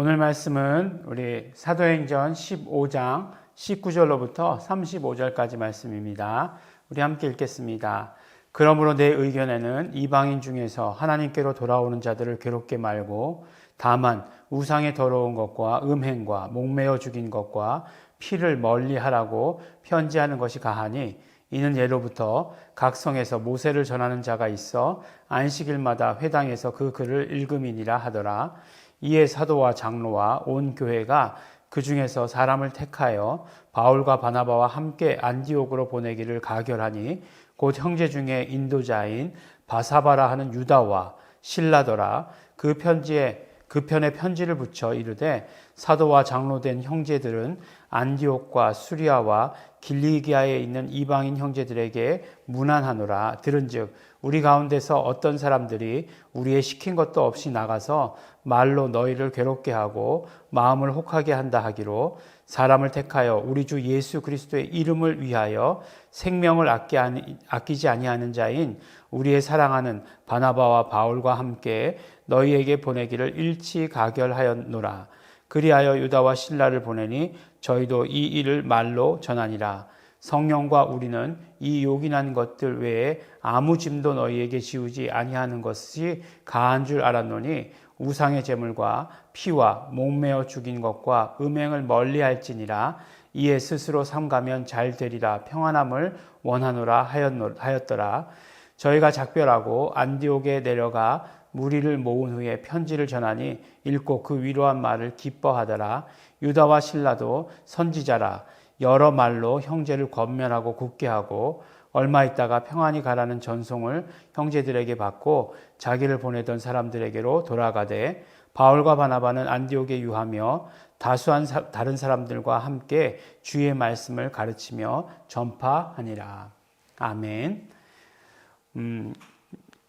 오늘 말씀은 우리 사도행전 15장 19절로부터 35절까지 말씀입니다. 우리 함께 읽겠습니다. 그러므로 내 의견에는 이방인 중에서 하나님께로 돌아오는 자들을 괴롭게 말고 다만 우상의 더러운 것과 음행과 목매어 죽인 것과 피를 멀리 하라고 편지하는 것이 가하니 이는 예로부터 각 성에서 모세를 전하는 자가 있어 안식일마다 회당에서 그 글을 읽음이니라 하더라. 이에 사도와 장로와 온 교회가 그 중에서 사람을 택하여 바울과 바나바와 함께 안디옥으로 보내기를 가결하니 곧 형제 중에 인도자인 바사바라 하는 유다와 신라더라 그 편지에 그 편에 편지를 붙여 이르되 사도와 장로된 형제들은 안디옥과 수리아와 길리기아에 있는 이방인 형제들에게 문안하노라. 들은즉 우리 가운데서 어떤 사람들이 우리의 시킨 것도 없이 나가서 말로 너희를 괴롭게 하고 마음을 혹하게 한다 하기로 사람을 택하여 우리 주 예수 그리스도의 이름을 위하여 생명을 아끼지 아니하는 자인 우리의 사랑하는 바나바와 바울과 함께 너희에게 보내기를 일치 가결하였노라. 그리하여 유다와 신라를 보내니 저희도 이 일을 말로 전하니라. 성령과 우리는 이 요긴한 것들 외에 아무 짐도 너희에게 지우지 아니하는 것이 가한 줄 알았노니 우상의 제물과 피와 목매어 죽인 것과 음행을 멀리할지니라 이에 스스로 삼가면 잘 되리라 평안함을 원하노라 하였더라 저희가 작별하고 안디옥에 내려가 무리를 모은 후에 편지를 전하니 읽고 그 위로한 말을 기뻐하더라 유다와 신라도 선지자라 여러 말로 형제를 권면하고 굳게 하고 얼마 있다가 평안히 가라는 전송을 형제들에게 받고 자기를 보내던 사람들에게로 돌아가되 바울과 바나바는 안디옥에 유하며 다수한 사, 다른 사람들과 함께 주의 말씀을 가르치며 전파하니라. 아멘. 음,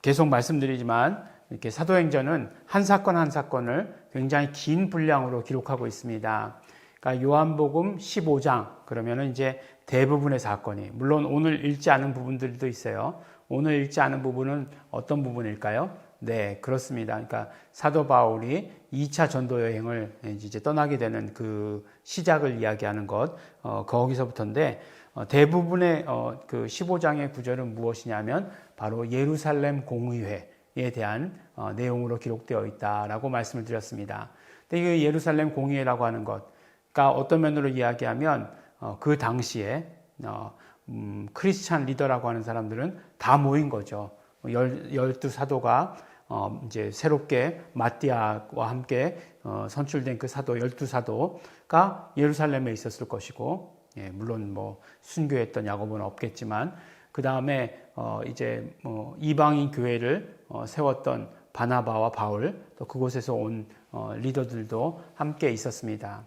계속 말씀드리지만 이렇게 사도행전은 한 사건 한 사건을 굉장히 긴 분량으로 기록하고 있습니다. 그러니까 요한복음 15장 그러면은 이제 대부분의 사건이 물론 오늘 읽지 않은 부분들도 있어요. 오늘 읽지 않은 부분은 어떤 부분일까요? 네, 그렇습니다. 그러니까 사도 바울이 2차 전도 여행을 이제 떠나게 되는 그 시작을 이야기하는 것, 어, 거기서부터인데, 어, 대부분의 어, 그 15장의 구절은 무엇이냐면, 바로 예루살렘 공의회 에 대한 어, 내용으로 기록되어 있다라고 말씀을 드렸습니다. 근데 이 예루살렘 공의회라고 하는 것, 그러니까 어떤 면으로 이야기하면, 어, 그 당시에, 어, 음, 크리스찬 리더라고 하는 사람들은 다 모인 거죠. 열, 열두 사도가 어, 이제 새롭게 마띠아와 함께 어, 선출된 그 사도 열두 사도가 예루살렘에 있었을 것이고, 예, 물론 뭐 순교했던 야고보는 없겠지만 그 다음에 어, 이제 뭐 이방인 교회를 어, 세웠던 바나바와 바울 또 그곳에서 온 어, 리더들도 함께 있었습니다.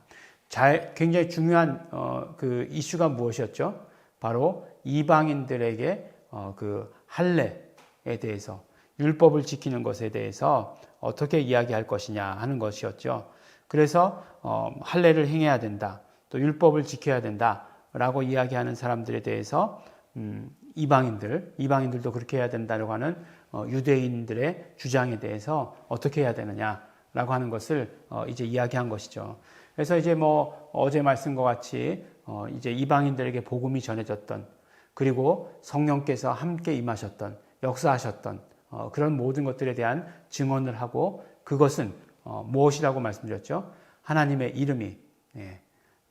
잘, 굉장히 중요한 어, 그 이슈가 무엇이었죠? 바로 이방인들에게 어, 그 할례에 대해서 율법을 지키는 것에 대해서 어떻게 이야기할 것이냐 하는 것이었죠. 그래서 어, 할례를 행해야 된다. 또 율법을 지켜야 된다라고 이야기하는 사람들에 대해서 음, 이방인들, 이방인들도 그렇게 해야 된다고 하는 어, 유대인들의 주장에 대해서 어떻게 해야 되느냐라고 하는 것을 어, 이제 이야기한 것이죠. 그래서 이제 뭐 어제 말씀과 같이 어, 이제 이방인들에게 복음이 전해졌던 그리고 성령께서 함께 임하셨던 역사하셨던 어, 그런 모든 것들에 대한 증언을 하고 그것은 어, 무엇이라고 말씀드렸죠? 하나님의 이름이 예,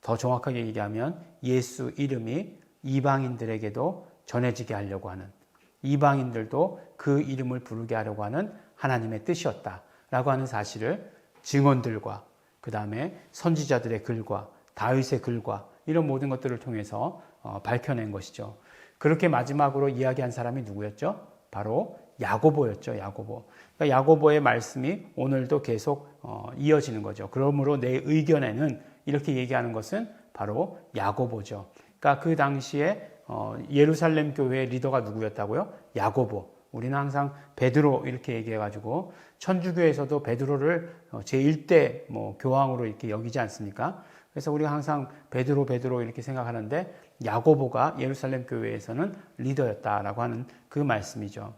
더 정확하게 얘기하면 예수 이름이 이방인들에게도 전해지게 하려고 하는 이방인들도 그 이름을 부르게 하려고 하는 하나님의 뜻이었다라고 하는 사실을 증언들과 그 다음에 선지자들의 글과 다윗의 글과 이런 모든 것들을 통해서 어, 밝혀낸 것이죠. 그렇게 마지막으로 이야기한 사람이 누구였죠? 바로 야고보였죠. 야고보. 그러니까 야고보의 말씀이 오늘도 계속 어, 이어지는 거죠. 그러므로 내 의견에는 이렇게 얘기하는 것은 바로 야고보죠. 그러니까 그 당시에 어, 예루살렘 교회의 리더가 누구였다고요? 야고보. 우리는 항상 베드로 이렇게 얘기해가지고 천주교에서도 베드로를 어, 제1대 뭐 교황으로 이렇게 여기지 않습니까? 그래서 우리가 항상 베드로 베드로 이렇게 생각하는데 야고보가 예루살렘 교회에서는 리더였다라고 하는 그 말씀이죠.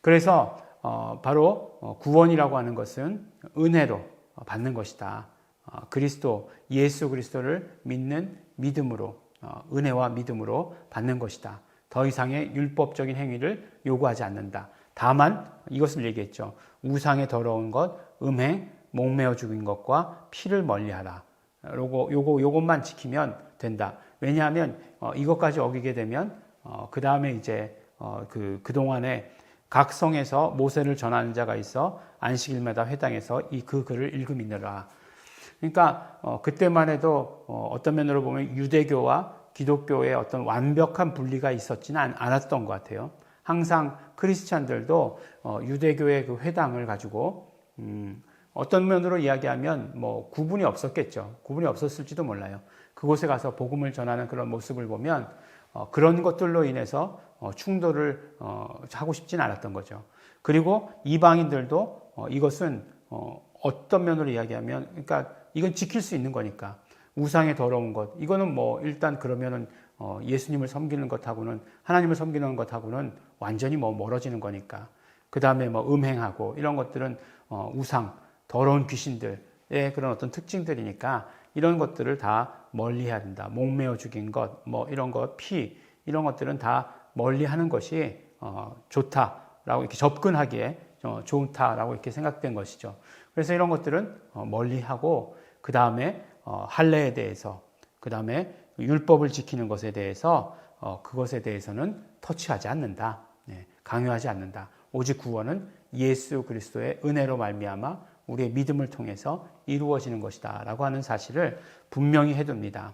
그래서 어, 바로 어, 구원이라고 하는 것은 은혜로 받는 것이다. 어, 그리스도 예수 그리스도를 믿는 믿음으로 어, 은혜와 믿음으로 받는 것이다. 더 이상의 율법적인 행위를 요구하지 않는다. 다만 이것을 얘기했죠. 우상의 더러운 것, 음행, 목매어 죽인 것과 피를 멀리하라. 요거 요거 요것만 지키면 된다. 왜냐하면 어, 이것까지 어기게 되면 어, 그 다음에 이제 어, 그 그동안에 각 성에서 모세를 전하는 자가 있어 안식일마다 회당에서 이 그 글을 읽음이느라. 그러니까 어, 그때만 해도 어, 어떤 면으로 보면 유대교와 기독교의 어떤 완벽한 분리가 있었지는 않, 않았던 것 같아요. 항상 크리스찬들도 어, 유대교의 그 회당을 가지고 음, 어떤 면으로 이야기하면 뭐 구분이 없었겠죠. 구분이 없었을지도 몰라요. 그곳에 가서 복음을 전하는 그런 모습을 보면 어, 그런 것들로 인해서 어, 충돌을 어, 하고 싶진 않았던 거죠. 그리고 이방인들도 어, 이것은 어, 어떤 면으로 이야기하면, 그러니까 이건 지킬 수 있는 거니까 우상의 더러운 것 이거는 뭐 일단 그러면은 어, 예수님을 섬기는 것하고는 하나님을 섬기는 것하고는 완전히 뭐 멀어지는 거니까 그 다음에 뭐 음행하고 이런 것들은 어, 우상 더러운 귀신들의 그런 어떤 특징들이니까 이런 것들을 다 멀리 해야 된다. 목매어 죽인 것, 뭐 이런 것, 피 이런 것들은 다 멀리 하는 것이 어, 좋다라고 이렇게 접근하기에 어, 좋다라고 이렇게 생각된 것이죠. 그래서 이런 것들은 어, 멀리하고 그 다음에 어, 할례에 대해서 그 다음에 율법을 지키는 것에 대해서 어, 그것에 대해서는 터치하지 않는다. 네, 강요하지 않는다. 오직 구원은 예수 그리스도의 은혜로 말미암아 우리의 믿음을 통해서 이루어지는 것이다라고 하는 사실을 분명히 해둡니다.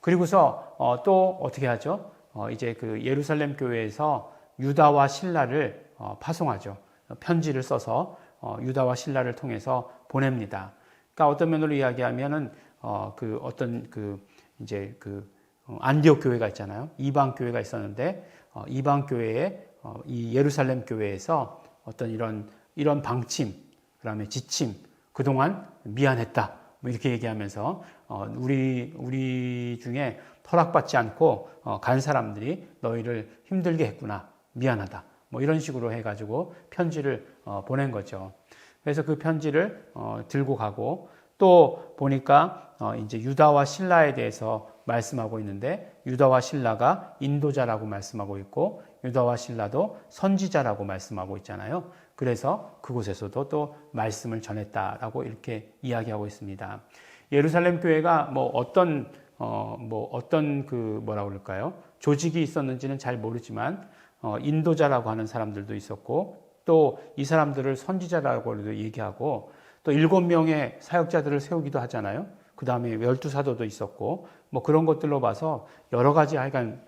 그리고서 어, 또 어떻게 하죠? 어, 이제 그 예루살렘 교회에서 유다와 신라를 어, 파송하죠. 편지를 써서 어, 유다와 신라를 통해서 보냅니다. 그러니까 어떤 면으로 이야기하면은 어, 그 어떤 그 이제 그 어, 안디옥 교회가 있잖아요. 이방 교회가 있었는데 어, 이방 교회에 어, 이 예루살렘 교회에서 어떤 이런 이런 방침, 그다음에 지침, 그동안 미안했다. 뭐 이렇게 얘기하면서 어, 우리 우리 중에 허락받지 않고 어, 간 사람들이 너희를 힘들게 했구나. 미안하다. 뭐 이런 식으로 해가지고 편지를 어, 보낸 거죠. 그래서 그 편지를 어, 들고 가고 또 보니까 어, 이제 유다와 신라에 대해서 말씀하고 있는데 유다와 신라가 인도자라고 말씀하고 있고 유다와 신라도 선지자라고 말씀하고 있잖아요. 그래서 그곳에서도 또 말씀을 전했다라고 이렇게 이야기하고 있습니다. 예루살렘 교회가 뭐 어떤 어 뭐 어떤 그 뭐라 그럴까요? 조직이 있었는지는 잘 모르지만 어 인도자라고 하는 사람들도 있었고 또 이 사람들을 선지자라고도 얘기하고 또 일곱 명의 사역자들을 세우기도 하잖아요. 그 다음에 열두 사도도 있었고 뭐 그런 것들로 봐서 여러 가지 하여간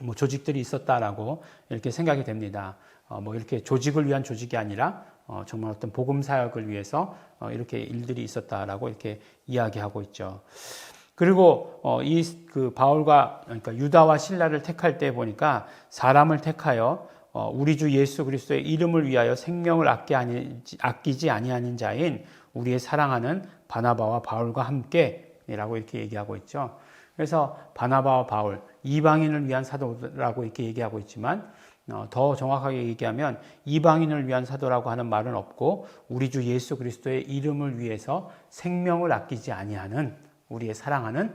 뭐 조직들이 있었다라고 이렇게 생각이 됩니다. 어, 뭐 이렇게 조직을 위한 조직이 아니라 어, 정말 어떤 복음 사역을 위해서 어, 이렇게 일들이 있었다라고 이렇게 이야기하고 있죠. 그리고 어, 이그 바울과 그러니까 유다와 신라를 택할 때 보니까 사람을 택하여 어, 우리 주 예수 그리스도의 이름을 위하여 생명을 아끼지 아니하는 자인 우리의 사랑하는 바나바와 바울과 함께라고 이렇게 얘기하고 있죠. 그래서 바나바와 바울 이방인을 위한 사도라고 이렇게 얘기하고 있지만 어, 더 정확하게 얘기하면 이방인을 위한 사도라고 하는 말은 없고 우리 주 예수 그리스도의 이름을 위해서 생명을 아끼지 아니하는 우리의 사랑하는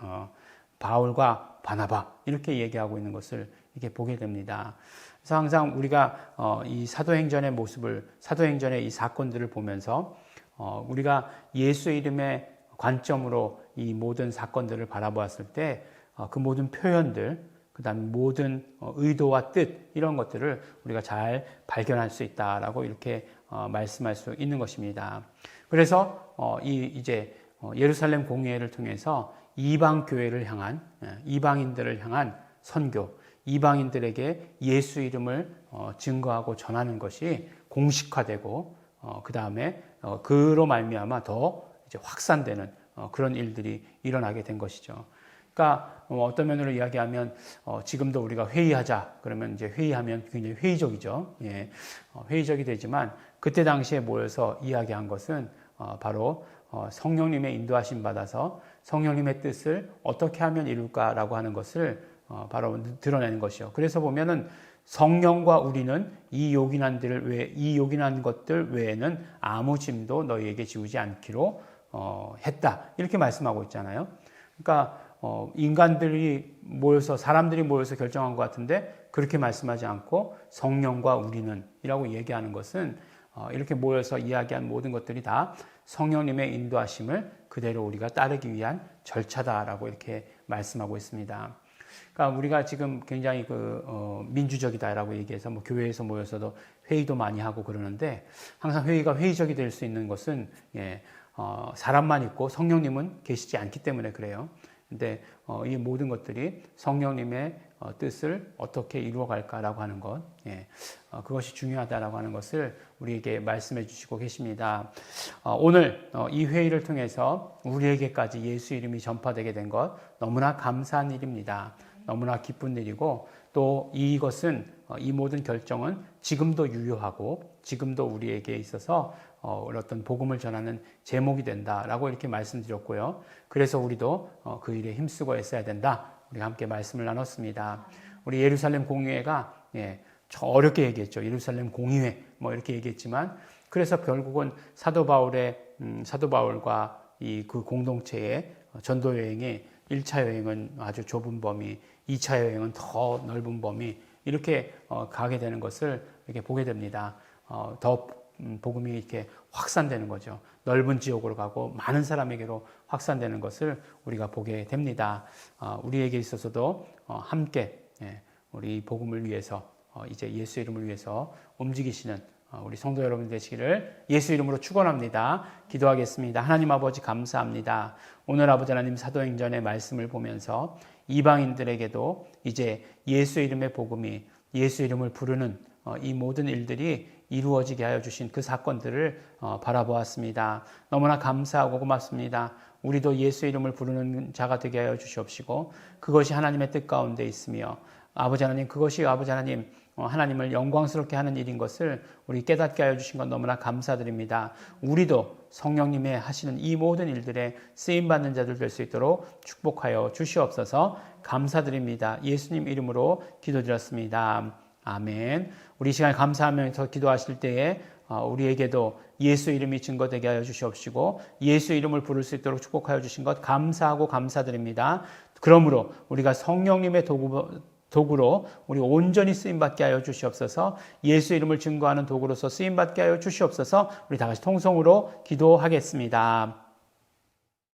어, 바울과 바나바 이렇게 얘기하고 있는 것을 이렇게 보게 됩니다. 그래서 항상 우리가 어, 이 사도행전의 모습을 사도행전의 이 사건들을 보면서 우리가 예수의 이름의 관점으로 이 모든 사건들을 바라보았을 때 그 모든 표현들 그다음 모든 어, 의도와 뜻 이런 것들을 우리가 잘 발견할 수 있다라고 이렇게 어, 말씀할 수 있는 것입니다. 그래서 어, 이 이제 예루살렘 공회를 통해서 이방 교회를 향한 예, 이방인들을 향한 선교, 이방인들에게 예수 이름을 증거하고 전하는 것이 공식화되고 그 다음에 그로 말미암아 더 확산되는 그런 일들이 일어나게 된 것이죠. 그러니까 뭐 어떤 면으로 이야기하면 어, 지금도 우리가 회의하자 그러면 이제 회의하면 굉장히 회의적이죠. 예, 어, 회의적이 되지만 그때 당시에 모여서 이야기한 것은 어, 바로 어, 성령님의 인도하심 받아서 성령님의 뜻을 어떻게 하면 이룰까라고 하는 것을 어, 바로 드러내는 것이요. 그래서 보면은 성령과 우리는 이 요긴한들 외, 이 요긴한 것들 외에는 아무 짐도 너희에게 지우지 않기로 어, 했다. 이렇게 말씀하고 있잖아요. 그러니까 어, 인간들이 모여서 사람들이 모여서 결정한 것 같은데 그렇게 말씀하지 않고 성령과 우리는 이라고 얘기하는 것은 어, 이렇게 모여서 이야기한 모든 것들이 다 성령님의 인도하심을 그대로 우리가 따르기 위한 절차다라고 이렇게 말씀하고 있습니다. 그러니까 우리가 지금 굉장히 그 어, 민주적이다라고 얘기해서 뭐 교회에서 모여서도 회의도 많이 하고 그러는데 항상 회의가 회의적이 될 수 있는 것은 예, 어, 사람만 있고 성령님은 계시지 않기 때문에 그래요. 근데 어, 이 모든 것들이 성령님의 어, 뜻을 어떻게 이루어갈까라고 하는 것, 예, 어, 그것이 중요하다라고 하는 것을 우리에게 말씀해 주시고 계십니다. 어, 오늘 어, 이 회의를 통해서 우리에게까지 예수 이름이 전파되게 된 것 너무나 감사한 일입니다. 너무나 기쁜 일이고 또 이것은 어, 이 모든 결정은 지금도 유효하고 지금도 우리에게 있어서 어, 어떤 복음을 전하는 제목이 된다라고 이렇게 말씀드렸고요. 그래서 우리도 어, 그 일에 힘쓰고 애써야 된다. 우리가 함께 말씀을 나눴습니다. 우리 예루살렘 공의회가 예, 어렵게 얘기했죠. 예루살렘 공의회 뭐 이렇게 얘기했지만 그래서 결국은 사도 바울의 음, 사도 바울과 이 그 공동체의 전도 여행이 1차 여행은 아주 좁은 범위, 2차 여행은 더 넓은 범위 이렇게 어, 가게 되는 것을 이렇게 보게 됩니다. 어, 더 음, 복음이 이렇게 확산되는 거죠. 넓은 지역으로 가고 많은 사람에게로 확산되는 것을 우리가 보게 됩니다. 어, 우리에게 있어서도 함께 예, 우리 복음을 위해서 이제 예수 이름을 위해서 움직이시는 우리 성도 여러분 되시기를 예수 이름으로 축원합니다. 기도하겠습니다. 하나님 아버지 감사합니다. 오늘 아버지 하나님 사도행전의 말씀을 보면서 이방인들에게도 이제 예수 이름의 복음이 예수 이름을 부르는 어, 이 모든 일들이 이루어지게 하여 주신 그 사건들을 어, 바라보았습니다. 너무나 감사하고 고맙습니다. 우리도 예수 이름을 부르는 자가 되게 하여 주시옵시고 그것이 하나님의 뜻 가운데 있으며 아버지 하나님 그것이 아버지 하나님 어, 하나님을 영광스럽게 하는 일인 것을 우리 깨닫게 하여 주신 것 너무나 감사드립니다. 우리도 성령님의 하시는 이 모든 일들에 쓰임 받는 자들 될 수 있도록 축복하여 주시옵소서. 감사드립니다. 예수님 이름으로 기도드렸습니다. 아멘. 우리 시간에 감사하면서 기도하실 때에 어, 우리에게도 예수 이름이 증거되게 하여 주시옵시고 예수 이름을 부를 수 있도록 축복하여 주신 것 감사하고 감사드립니다. 그러므로 우리가 성령님의 도구 도구로 우리 온전히 쓰임 받게 하여 주시옵소서. 예수 이름을 증거하는 도구로서 쓰임 받게 하여 주시옵소서. 우리 다 같이 통성으로 기도하겠습니다.